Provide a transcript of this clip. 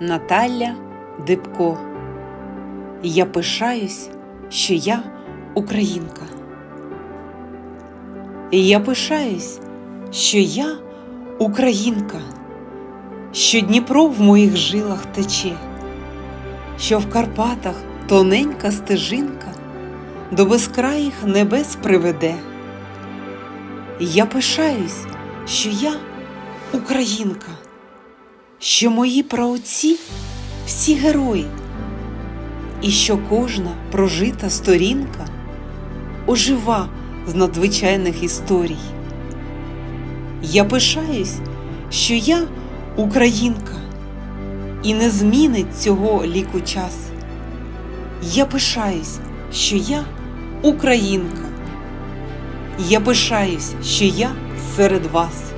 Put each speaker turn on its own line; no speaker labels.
Наталя Дибко. Я пишаюсь, що я українка. Я пишаюсь, що я українка, що Дніпро в моїх жилах тече, що в Карпатах тоненька стежинка до безкраїх небес приведе. Я пишаюсь, що я українка, що мої праотці всі герої, і що кожна прожита сторінка ожива з надзвичайних історій. Я пишаюсь, що я українка, і не змінить цього ліку час. Я пишаюсь, що я українка. Я пишаюсь, що я серед вас.